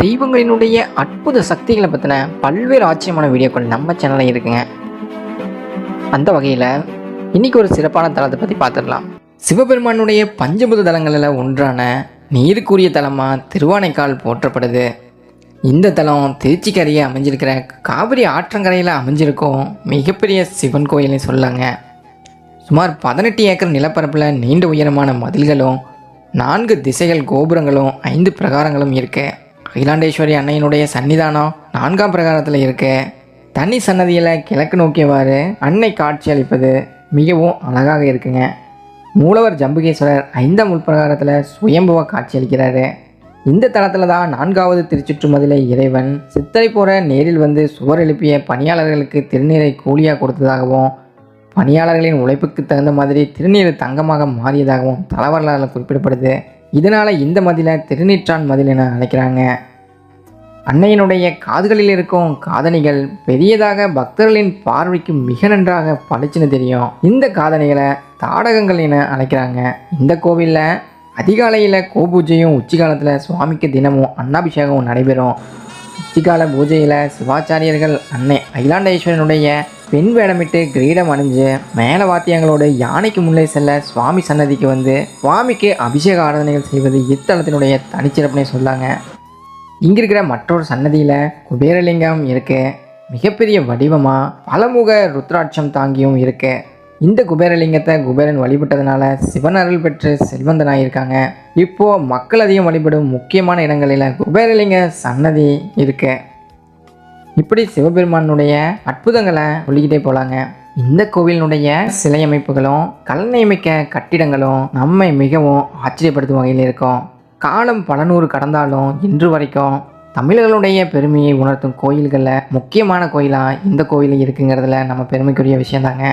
தெய்வங்களினுடைய அற்புத சக்திகளை பற்றின பல்வேறு ஆச்சரியமான வீடியோக்கள் நம்ம சேனலில் இருக்குங்க. அந்த வகையில் இன்றைக்கி ஒரு சிறப்பான தலத்தை பற்றி பார்த்துடலாம் சிவபெருமானுடைய பஞ்சபுத தலங்களில் ஒன்றான நீருக்குரிய தலமாக திருவானைக்கால் போற்றப்படுது. இந்த தலம் திருச்சிக்கரையே அமைஞ்சிருக்கிற காவிரி ஆற்றங்கரையில் அமைஞ்சிருக்கும் மிகப்பெரிய சிவன் கோயிலை சொல்லாங்க. சுமார் பதினெட்டு ஏக்கர் நிலப்பரப்பில் நீண்ட உயரமான மதில்களும் நான்கு திசைகள் கோபுரங்களும் ஐந்து பிரகாரங்களும் இருக்குது அகிலாண்டேஸ்வரி அன்னையினுடைய சன்னிதானம் நான்காம் பிரகாரத்தில் இருக்கு. தனி சன்னதியில் கிழக்கு நோக்கியவாறு அன்னை காட்சி அளிப்பது மிகவும் அழகாக இருக்குங்க. மூலவர் ஜம்புகேஸ்வரர் ஐந்தாம் உள்பிரகாரத்தில் சுயம்புவ காட்சி அளிக்கிறாரு. இந்த தளத்தில் தான் நான்காவது திருச்சுற்றுமதிலை இறைவன் சித்தரை போற நேரில் வந்து சுவர் எழுப்பிய பணியாளர்களுக்கு திருநீரை கூலியாக கொடுத்ததாகவும் பணியாளர்களின் உழைப்புக்கு தகுந்த மாதிரி திருநீர் தங்கமாக மாறியதாகவும் தல குறிப்பிடப்படுது. இதனால் இந்த மதிலை திருநீற்றான் மதில் என அழைக்கிறாங்க. அன்னையினுடைய காதுகளில் இருக்கும் காதணிகள் பெரியதாக பக்தர்களின் பார்வைக்கு மிக நன்றாக பளிச்சுன்னு தெரியும். இந்த காதணிகளை தாடகங்கள் என அழைக்கிறாங்க. இந்த கோவிலில் அதிகாலையில் கோபூஜையும் உச்சிகாலத்தில் சுவாமிக்கு தினமும் அன்னாபிஷேகமும் நடைபெறும். உச்சிகால பூஜையில் சிவாச்சாரியர்கள் அன்னை அகிலாண்டேஸ்வரனுடைய பெண் வேடமிட்டு கிரீடம் அணிஞ்சு மேல வாத்தியங்களோடு யானைக்கு முன்னே செல்ல சுவாமி சன்னதிக்கு வந்து சுவாமிக்கு அபிஷேக ஆராதனைகள் செய்வது இத்தலத்தினுடைய தனிச்சிறப்புனே சொல்லாங்க. இங்க இருக்கிற மற்றொரு சன்னதியில் குபேரலிங்கம் இருக்கு மிகப்பெரிய வடிவமாக பலமுக ருத்ராட்சம் தாங்கியும் இருக்கு. இந்த குபேரலிங்கத்தை குபேரன் வழிபட்டதுனால சிவன் அருள் பெற்று செல்வந்தனாயிருக்காங்க இப்போது மக்கள் அதிகம் வழிபடும் முக்கியமான இடங்களில் குபேரலிங்க சன்னதி இருக்குது இப்படி சிவபெருமானுடைய அற்புதங்களை சொல்லிக்கிட்டே போகலாங்க இந்த கோவிலினுடைய சிலை அமைப்புகளும் கலநியமிக்க கட்டிடங்களும் நம்மை மிகவும் ஆச்சரியப்படுத்தும் வகையில் இருக்கும். காலம் பல நூறு கடந்தாலும் இன்று வரைக்கும் தமிழர்களுடைய பெருமையை உணர்த்தும் கோயில்களில் முக்கியமான கோயிலாக இந்த கோயில் இருக்குங்கிறதுல நம்ம பெருமைக்குரிய விஷயந்தாங்க.